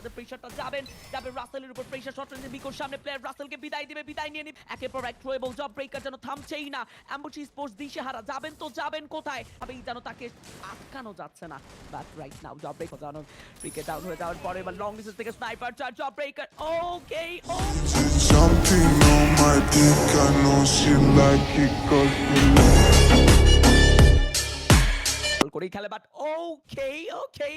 তাদের প্রেশারটা যাবেন। যাবে রাসেলের উপর প্রেশার শট রেঞ্জে মিকোর সামনে প্লেয়ার রাসেলকে বিদায় দিবে বিদায় নিয়ে নিবে। একের পর এক থ্রোয়েবল জব ব্রেকার যেন থামছেই না। অ্যাম্বুচি স্পোর্টস দিশেহারা যাবেন তো যাবেন কোথায়? আমি যেন তাকে আটকানো যাচ্ছে না। But right now job breaker যেন ক্রিকেট ডাউন হয়ে যাওয়ার পরে এবার লং ডিস্টেন্স থেকে স্নাইপার চার job breaker okay Jumping on my dick, I know she like it cause she বল করেই খেলে but okay okay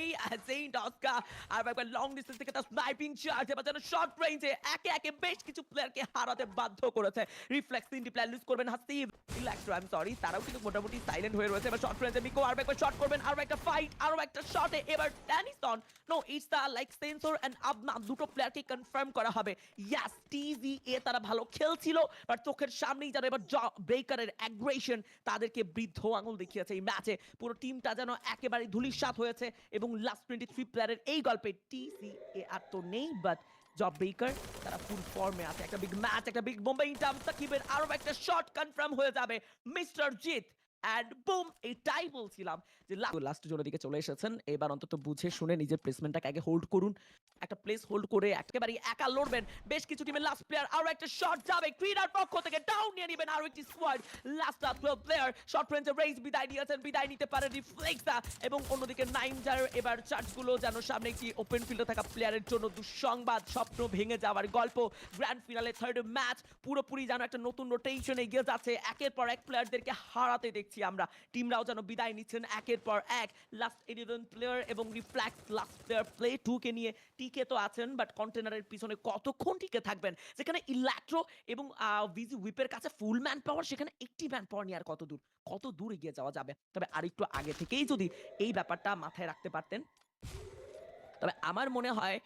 saint Oscar আর একবার লং ডিস্টেন্স থেকে তার স্নাইপিং চার্জ এবার যেন শর্ট রেঞ্জে একে একে বেশ কিছু প্লেয়ারকে হারাতে বাধ্য করেছে। রিফ্লেক্স তিনটি প্লেয়ার লুজ করবেন Hasib electro I am sorry তারাও কিন্তু মোটামুটি সাইলেন্ট হয়ে রয়েছে, এবার শর্ট রেঞ্জে মিকো আর একবার শট করবেন, আর একটা ফাইট আরও একটা শটে এবার Tennyson no it's the like sensor and আবনা দুটো প্লেয়ারকে কনফার্ম করা হবে। ইয়াস টিভি এ তারা ভালো খেলছিল বাট চোখের সামনেই যেন এবার ব্রেকারের অ্যাগ্রেশন তাদেরকে বৃদ্ধ আঙুল দেখিয়েছে এই ম্যাচে পুরো টিমটা যেন একেবারে ধুলিসাত হয়েছে এবং লাস্ট টোয়েন্টি থ্রি প্লেয়ারের এই গল্পে টিসি এ আর তো নেই বাট জব বেকার তারা ফুল ফর্মে আছে। একটা বিগ ম্যাচ একটা বিগ মুম্বাই ইন্টাম সাকিবের আরও একটা শর্ট কনফার্ম হয়ে যাবে। মিস্টার জিত বুঝে শুনে নিজের প্লেসমেন্টটাকে আগে হোল্ড করুন। একটা প্লেস করে একা লড়বেন। বেশ কিছু বিদায় নিতে পারে অন্যদিকে নাইমজার এবার চার্জগুলো যেন সামনে একটি ওপেন ফিল্ডে থাকা প্লেয়ারের জন্য দুঃসংবাদ। স্বপ্ন ভেঙে যাওয়ার গল্প। গ্র্যান্ড ফিনালে থার্ড ম্যাচ পুরোপুরি যেন একটা নতুন রোটেশন এগিয়ে যাচ্ছে। একের পর এক প্লেয়ারদেরকে হারাতে দেখছি। আমরা। টিমরাও যেন বিদায় নিচ্ছেন একের পর এক। লাস্ট ইলেভেন প্লেয়ার এবং reflex last player play to কে নিয়ে টিকে তো আছেন বাট কন্টেনারের পিছনে কতক্ষণ টিকে থাকবেন? যেখানে ইলেকট্রো এবং ভিজি উইপের কাছে ফুল ম্যান পাওয়ার সেখানে একটি ম্যান পাওয়ার নিয়ে আর কত দূর? কত দূর এগিয়ে যাওয়া যাবে? তবে আরেকটু আগে থেকেই যদি এই ব্যাপারটা মাথায় রাখতে পারতেন, তবে আমার মনে হয়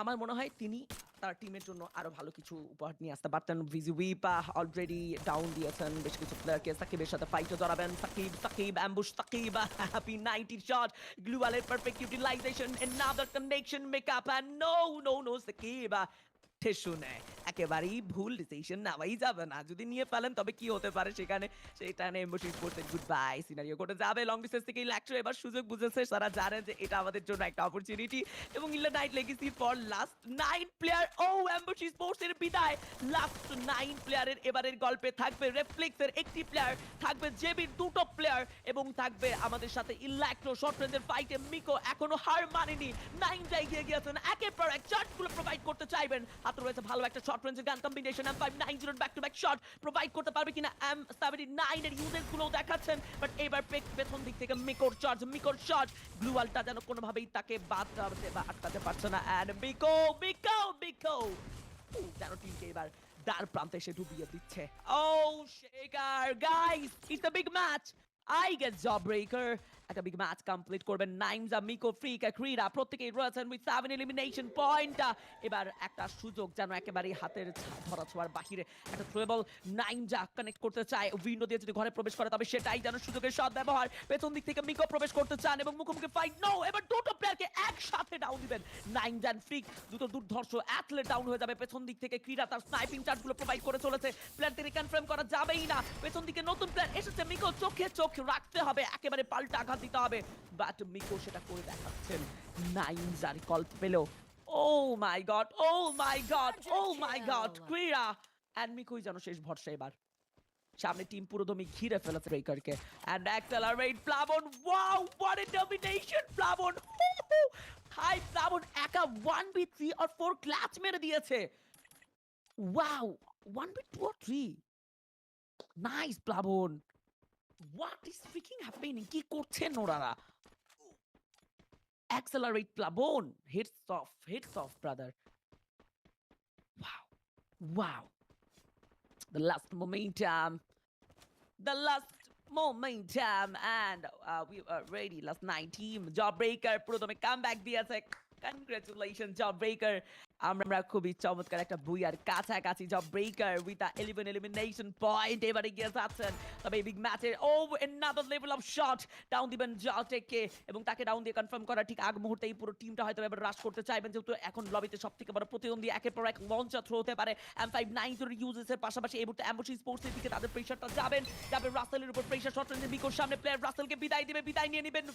আমার মনে হয় তিনি তার টিমের জন্য আরও ভালো কিছু উপহার নিয়ে আসতে পারতেন। ভিজি উইপা অলরেডি ডাউন দিয়েছেন বেশ কিছু প্লেয়ারকে সাকিবের সাথে ফাইটও জড়াবেন। Shakib Shakib ambush Shakib happy ninety shot গ্লুয়ালের perfect utilisation another connection makeup and no no no Shakib ঠেসু নেয়। একেবারেই ভুল ডিসিশন নেওয়াই যাবে না। যদি নিয়ে ফেলেন, তবে কি হতে পারে সেখানে? সেটা নিয়ে এমোশন করতে গুড বাই সিনারিও করে যাবে। লং ডিস্টেন্স থেকে লেকচার এবার সুযোগ বুঝেছে। তারা জানেন যে এটা আমাদের জন্য একটা অপরচুনিটি এবং ইল্লা night legacy for last nine player O ambush e sports এর বিদায়। লাস্ট নাইন প্লেয়ারের এবারের গল্পে থাকবে রেফ্লেক্সের একটি প্লেয়ার থাকবে জেবির দুটো প্লেয়ার এবং থাকবে আমাদের সাথে ইলেকট্রো শর্ট রেঞ্জের ফাইটে মিকো এখনও হার মানেনি। নাইন যাই গিয়ে গিয়েছেন। একের পর এক চার্জগুলো প্রোভাইড করতে চাইবেন। হাতে রয়েছে ভালো একটা শর্ট রেঞ্জের gun combination M five nine zero back to back shot provide করতে পারবে কিনা? এম সেভেন্টি নাইন এর ইউজেসগুলো দেখাচ্ছেন বাট এবার পেছন দিক থেকে মিকোর চার্জ মিকোর শট ব্লু ওয়ালটা যেন কোনোভাবেই তাকে বাদ দেওয়াতে বা আটকাতে পারছে না। এন্ড মিকো মিকো মিকো যেন টিমকে এবার দ্বার প্রান্তে এসে ডুবিয়ে দিচ্ছে। ও shaker guys it's a big match I get job breaker একটা বিগ ম্যাচ কমপ্লিট করবেন। নাইমজা মিকো ফ্রিকা ক্রীড়া প্রত্যেকেই রয়েছেন উইথ সেভেন এলিমিনেশন পয়েন্ট এবার একটা সুযোগ যেন একেবারে হাতের ধরা ছোঁয়ার বাহিরে। একটা থ্রোয়েবল নাইমজা কানেক্ট করতে চায়। উইন্ডো দিয়ে যদি ঘরে প্রবেশ করে, তবে সেটাই যেন সুযোগের সৎ ব্যবহার। পেছন দিক থেকে মিকো প্রবেশ করতে চান এবং মুখোমুখি ফাইট নো এবার দুটো প্লেয়ারকে একসাথে ডাউন দিবেন। নাইমজান ফ্রিক দুটো দুর্ধর্ষ অ্যাথলেট ডাউন হয়ে যাবে। পেছন দিক থেকে ক্রীড়া তার স্নাইপিং চার্জগুলো প্রোভাইড করে চলেছে। প্লেয়ারদের কনফার্ম করা যাবেই না। পেছন দিকে নতুন প্লেয়ার এসেছে। মিকো চোখে চোখ রাখতে হবে। একেবারে পাল্টা দিতে হবে। বাট মিকো সেটা করে দেখাচ্ছেন। নাইন জারি কল পেল। ও my god oh my god oh my god ক্রীড়া। অ্যান্ড মিকোই যেন শেষ ভরসা এবার। সামনে টিম পুরোদমই ঘিরে ফেলেছে ব্রেকারকে। And accelerate Plabon. Wow what a domination Plabon. Hi Plabon একা 1v3 আর 4 ক্লাচ মেরে দিয়েছে। Wow 1v2 or 3 nice Plabon. What is freaking happening কি করছেন ওনারা accelerate Plaban hits off hits off brother wow wow the last momentum, the last momentum, and uh, we are ready. Last nine team, Jawbreaker, পুরো তুমি comeback দিয়েছে. Congratulations, Jawbreaker. আমরা খুবই চমৎকার একটা বুইয়ার কাছাকাছি job breaker with the eleven elimination point এবারে গিয়ে যাচ্ছেন। তবে বিগ ম্যাচের ও another level of shot down দিবেন জটেককে এবং তাকে ডাউন দিয়ে কনফার্ম করার ঠিক আগ মুহূর্তে এই পুরো টিমটা হয়তো এবার রাশ করতে চাইবেন, যেহেতু এখন লবিতে সব থেকে বড় প্রতিদ্বন্দ্বী একের পর এক লঞ্চার থ্রো হতে পারে। এম ফাইভ নাইন ইউজেস এর পাশাপাশি এই মুহূর্তে অ্যাম্বুশি স্পোর্টসের দিকে তাদের প্রেশারটা যাবেন। যাবে রাসেলের উপর প্রেশার শট রেঞ্জে বিকোর সামনে প্লেয়ার রাসেলকে বিদায় দিবে, বিদায় নিয়ে নেবেন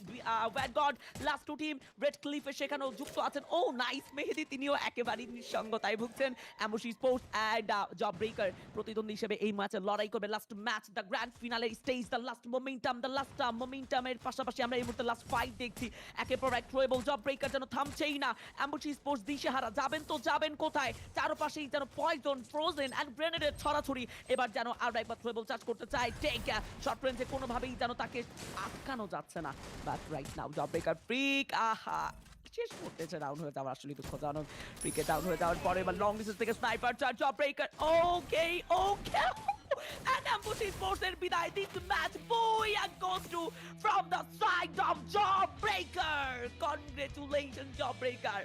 ওয়াড গড লাস্ট টু টিম রেড ক্লিফে সেখানেও যুক্ত আছেন। ও নাইস মেহেদি, তিনিও একেবারেই নিঃসঙ্গতায় ভুগছেন ambush e sports and job breaker প্রতিদ্বন্দ্বী হিসেবে এই ম্যাচে লড়াই করবে last match the grand finale stage the last momentum the last মোমেন্টামের পাশাপাশি আমরা এই মুহূর্তে লাস্ট ফাইট দেখছি। একের পর এক থ্রো এবং জব ব্রেকার যেন থামছেই না অ্যাম্বুশি স্পোর্টস দিশেহারা যাবেন তো যাবেন কোথায়? চারপাশেই যেন পয়জন ফ্রোজেন অ্যান্ড গ্রেনেডের ছড়াছড়ি। এবার যেন আর একবার থ্রোবল চার্জ করতে চায় টেক শর্ট রেঞ্জে কোনোভাবেই যেন তাকে আটকানো যাচ্ছে না। But right now job breaker freak আহা! শেষ করতেছে ডাউন হয়ে যাওয়ার আসলে দুঃখজনক ফ্রিকে ডাউন হয়ে যাওয়ার পরে এবার লং ডিস্টেন্স থেকে স্নাইপার চার job breaker okay okay And Ambushi Sports এর বিদায় this match Booyah goes to from the side of Jawbreaker. Congratulations Jawbreaker.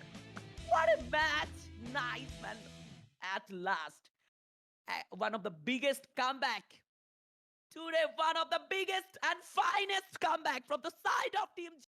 What a match. Nice man. At last. Uh, one of the biggest comeback. Today one of the biggest and finest comeback from the side of Team